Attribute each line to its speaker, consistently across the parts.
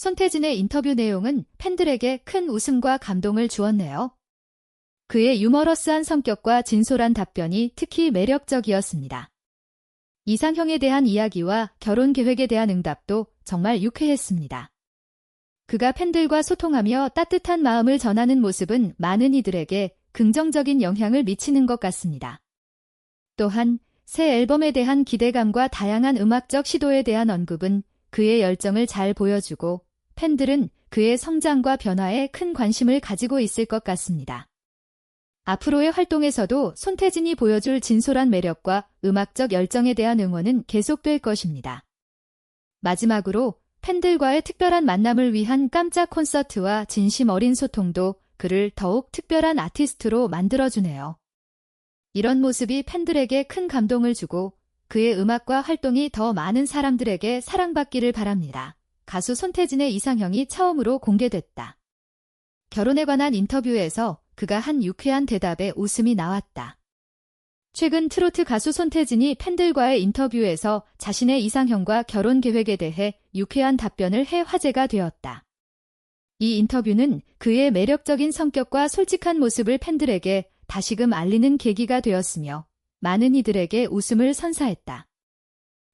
Speaker 1: 손태진의 인터뷰 내용은 팬들에게 큰 웃음과 감동을 주었네요. 그의 유머러스한 성격과 진솔한 답변이 특히 매력적이었습니다. 이상형에 대한 이야기와 결혼 계획에 대한 응답도 정말 유쾌했습니다. 그가 팬들과 소통하며 따뜻한 마음을 전하는 모습은 많은 이들에게 긍정적인 영향을 미치는 것 같습니다. 또한 새 앨범에 대한 기대감과 다양한 음악적 시도에 대한 언급은 그의 열정을 잘 보여주고 팬들은 그의 성장과 변화에 큰 관심을 가지고 있을 것 같습니다. 앞으로의 활동에서도 손태진이 보여줄 진솔한 매력과 음악적 열정에 대한 응원은 계속될 것입니다. 마지막으로 팬들과의 특별한 만남을 위한 깜짝 콘서트와 진심 어린 소통도 그를 더욱 특별한 아티스트로 만들어주네요. 이런 모습이 팬들에게 큰 감동을 주고 그의 음악과 활동이 더 많은 사람들에게 사랑받기를 바랍니다. 가수 손태진의 이상형이 처음으로 공개됐다. 결혼에 관한 인터뷰에서 그가 한 유쾌한 대답에 웃음이 나왔다. 최근 트로트 가수 손태진이 팬들과의 인터뷰에서 자신의 이상형과 결혼 계획에 대해 유쾌한 답변을 해 화제가 되었다. 이 인터뷰는 그의 매력적인 성격과 솔직한 모습을 팬들에게 다시금 알리는 계기가 되었으며 많은 이들에게 웃음을 선사했다.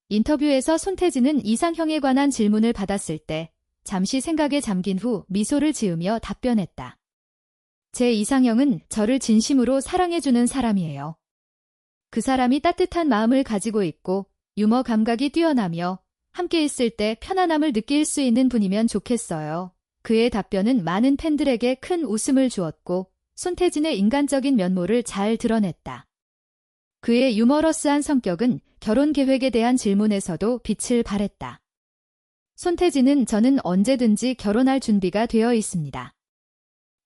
Speaker 1: 인터뷰에서 손태진은 이상형에 관한 질문을 받았을 때 잠시 생각에 잠긴 후 미소를 지으며 답변했다. 제 이상형은 저를 진심으로 사랑해주는 사람이에요. 그 사람이 따뜻한 마음을 가지고 있고 유머 감각이 뛰어나며 함께 있을 때 편안함을 느낄 수 있는 분이면 좋겠어요. 그의 답변은 많은 팬들에게 큰 웃음을 주었고 손태진의 인간적인 면모를 잘 드러냈다. 그의 유머러스한 성격은 결혼 계획에 대한 질문에서도 빛을 발했다. 손태진은 저는 언제든지 결혼할 준비가 되어 있습니다.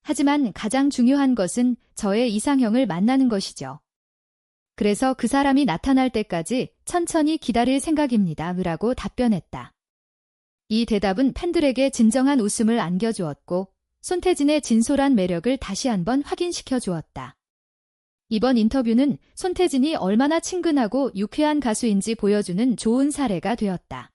Speaker 1: 하지만 가장 중요한 것은 저의 이상형을 만나는 것이죠. 그래서 그 사람이 나타날 때까지 천천히 기다릴 생각입니다. 라고 답변했다. 이 대답은 팬들에게 진정한 웃음을 안겨주었고 손태진의 진솔한 매력을 다시 한번 확인시켜 주었다. 이번 인터뷰는 손태진이 얼마나 친근하고 유쾌한 가수인지 보여주는 좋은 사례가 되었다.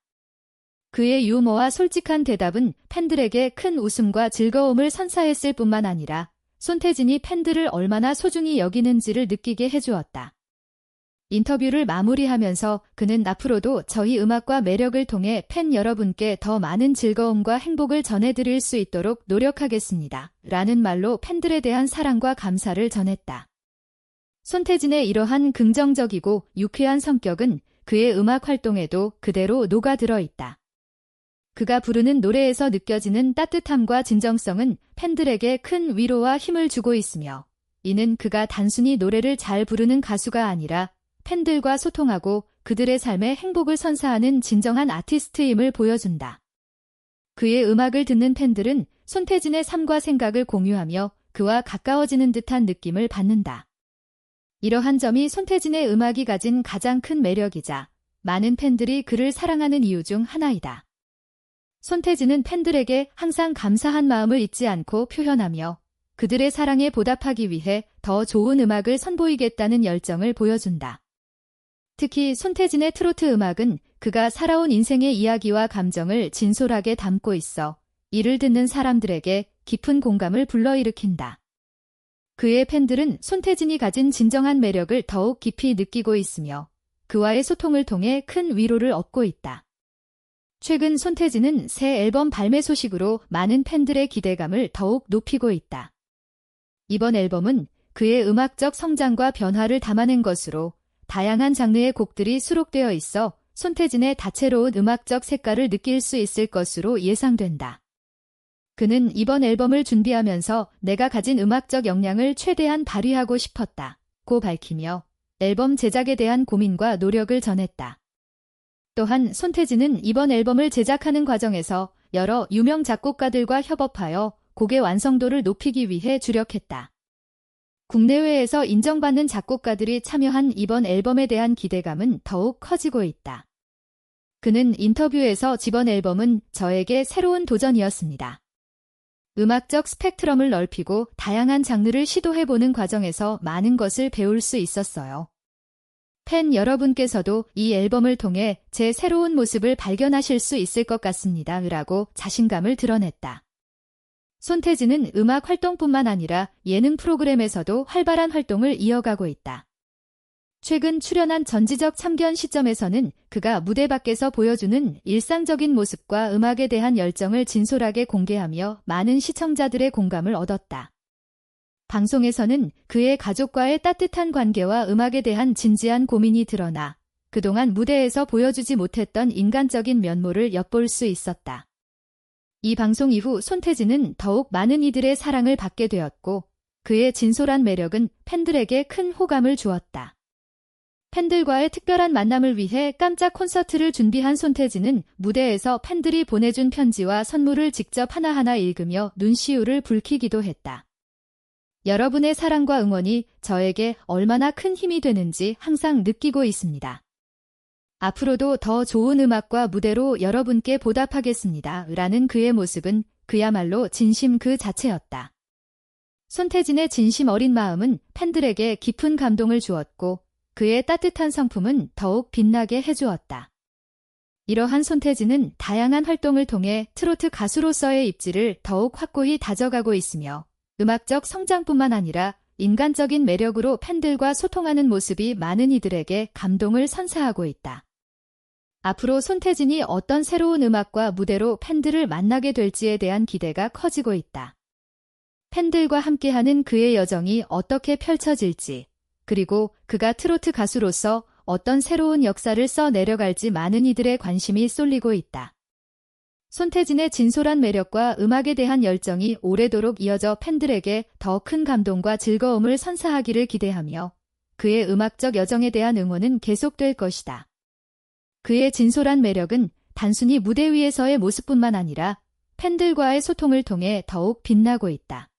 Speaker 1: 그의 유머와 솔직한 대답은 팬들에게 큰 웃음과 즐거움을 선사했을 뿐만 아니라 손태진이 팬들을 얼마나 소중히 여기는지를 느끼게 해주었다. 인터뷰를 마무리하면서 그는 앞으로도 저희 음악과 매력을 통해 팬 여러분께 더 많은 즐거움과 행복을 전해드릴 수 있도록 노력하겠습니다. 라는 말로 팬들에 대한 사랑과 감사를 전했다. 손태진의 이러한 긍정적이고 유쾌한 성격은 그의 음악 활동에도 그대로 녹아들어 있다. 그가 부르는 노래에서 느껴지는 따뜻함과 진정성은 팬들에게 큰 위로와 힘을 주고 있으며 이는 그가 단순히 노래를 잘 부르는 가수가 아니라 팬들과 소통하고 그들의 삶에 행복을 선사하는 진정한 아티스트임을 보여준다. 그의 음악을 듣는 팬들은 손태진의 삶과 생각을 공유하며 그와 가까워지는 듯한 느낌을 받는다. 이러한 점이 손태진의 음악이 가진 가장 큰 매력이자 많은 팬들이 그를 사랑하는 이유 중 하나이다. 손태진은 팬들에게 항상 감사한 마음을 잊지 않고 표현하며 그들의 사랑에 보답하기 위해 더 좋은 음악을 선보이겠다는 열정을 보여준다. 특히 손태진의 트로트 음악은 그가 살아온 인생의 이야기와 감정을 진솔하게 담고 있어 이를 듣는 사람들에게 깊은 공감을 불러일으킨다. 그의 팬들은 손태진이 가진 진정한 매력을 더욱 깊이 느끼고 있으며 그와의 소통을 통해 큰 위로를 얻고 있다. 최근 손태진은 새 앨범 발매 소식으로 많은 팬들의 기대감을 더욱 높이고 있다. 이번 앨범은 그의 음악적 성장과 변화를 담아낸 것으로 다양한 장르의 곡들이 수록되어 있어 손태진의 다채로운 음악적 색깔을 느낄 수 있을 것으로 예상된다. 그는 이번 앨범을 준비하면서 내가 가진 음악적 역량을 최대한 발휘하고 싶었다. 고 밝히며 앨범 제작에 대한 고민과 노력을 전했다. 또한 손태진은 이번 앨범을 제작하는 과정에서 여러 유명 작곡가들과 협업하여 곡의 완성도를 높이기 위해 주력했다. 국내외에서 인정받는 작곡가들이 참여한 이번 앨범에 대한 기대감은 더욱 커지고 있다. 그는 인터뷰에서 지번 앨범은 저에게 새로운 도전이었습니다. 음악적 스펙트럼을 넓히고 다양한 장르를 시도해보는 과정에서 많은 것을 배울 수 있었어요. 팬 여러분께서도 이 앨범을 통해 제 새로운 모습을 발견하실 수 있을 것 같습니다. 라고 자신감을 드러냈다. 손태진은 음악 활동뿐만 아니라 예능 프로그램에서도 활발한 활동을 이어가고 있다. 최근 출연한 전지적 참견 시점에서는 그가 무대 밖에서 보여주는 일상적인 모습과 음악에 대한 열정을 진솔하게 공개하며 많은 시청자들의 공감을 얻었다. 방송에서는 그의 가족과의 따뜻한 관계와 음악에 대한 진지한 고민이 드러나 그동안 무대에서 보여주지 못했던 인간적인 면모를 엿볼 수 있었다. 이 방송 이후 손태진은 더욱 많은 이들의 사랑을 받게 되었고 그의 진솔한 매력은 팬들에게 큰 호감을 주었다. 팬들과의 특별한 만남을 위해 깜짝 콘서트를 준비한 손태진은 무대에서 팬들이 보내준 편지와 선물을 직접 하나하나 읽으며 눈시울을 붉히기도 했다. 여러분의 사랑과 응원이 저에게 얼마나 큰 힘이 되는지 항상 느끼고 있습니다. 앞으로도 더 좋은 음악과 무대로 여러분께 보답하겠습니다. 라는 그의 모습은 그야말로 진심 그 자체였다. 손태진의 진심 어린 마음은 팬들에게 깊은 감동을 주었고 그의 따뜻한 성품은 더욱 빛나게 해주었다. 이러한 손태진은 다양한 활동을 통해 트로트 가수로서의 입지를 더욱 확고히 다져가고 있으며 음악적 성장뿐만 아니라 인간적인 매력으로 팬들과 소통하는 모습이 많은 이들에게 감동을 선사하고 있다. 앞으로 손태진이 어떤 새로운 음악과 무대로 팬들을 만나게 될지에 대한 기대가 커지고 있다. 팬들과 함께하는 그의 여정이 어떻게 펼쳐질지, 그리고 그가 트로트 가수로서 어떤 새로운 역사를 써 내려갈지 많은 이들의 관심이 쏠리고 있다. 손태진의 진솔한 매력과 음악에 대한 열정이 오래도록 이어져 팬들에게 더 큰 감동과 즐거움을 선사하기를 기대하며 그의 음악적 여정에 대한 응원은 계속될 것이다. 그의 진솔한 매력은 단순히 무대 위에서의 모습뿐만 아니라 팬들과의 소통을 통해 더욱 빛나고 있다.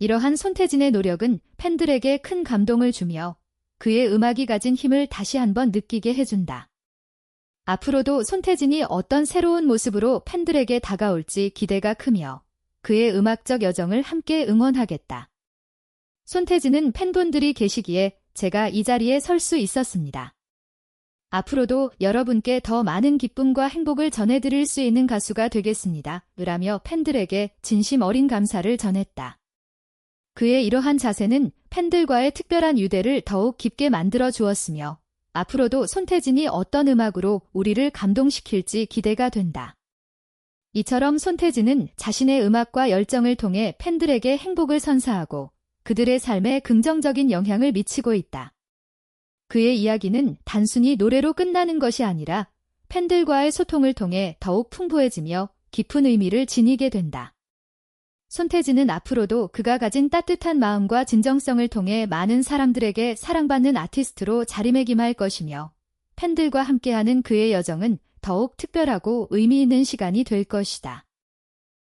Speaker 1: 이러한 손태진의 노력은 팬들에게 큰 감동을 주며 그의 음악이 가진 힘을 다시 한번 느끼게 해준다. 앞으로도 손태진이 어떤 새로운 모습으로 팬들에게 다가올지 기대가 크며 그의 음악적 여정을 함께 응원하겠다. 손태진은 팬분들이 계시기에 제가 이 자리에 설 수 있었습니다. 앞으로도 여러분께 더 많은 기쁨과 행복을 전해드릴 수 있는 가수가 되겠습니다. 라며 팬들에게 진심 어린 감사를 전했다. 그의 이러한 자세는 팬들과의 특별한 유대를 더욱 깊게 만들어 주었으며 앞으로도 손태진이 어떤 음악으로 우리를 감동시킬지 기대가 된다. 이처럼 손태진은 자신의 음악과 열정을 통해 팬들에게 행복을 선사하고 그들의 삶에 긍정적인 영향을 미치고 있다. 그의 이야기는 단순히 노래로 끝나는 것이 아니라 팬들과의 소통을 통해 더욱 풍부해지며 깊은 의미를 지니게 된다. 손태진은 앞으로도 그가 가진 따뜻한 마음과 진정성을 통해 많은 사람들에게 사랑받는 아티스트로 자리매김할 것이며 팬들과 함께하는 그의 여정은 더욱 특별하고 의미 있는 시간이 될 것이다.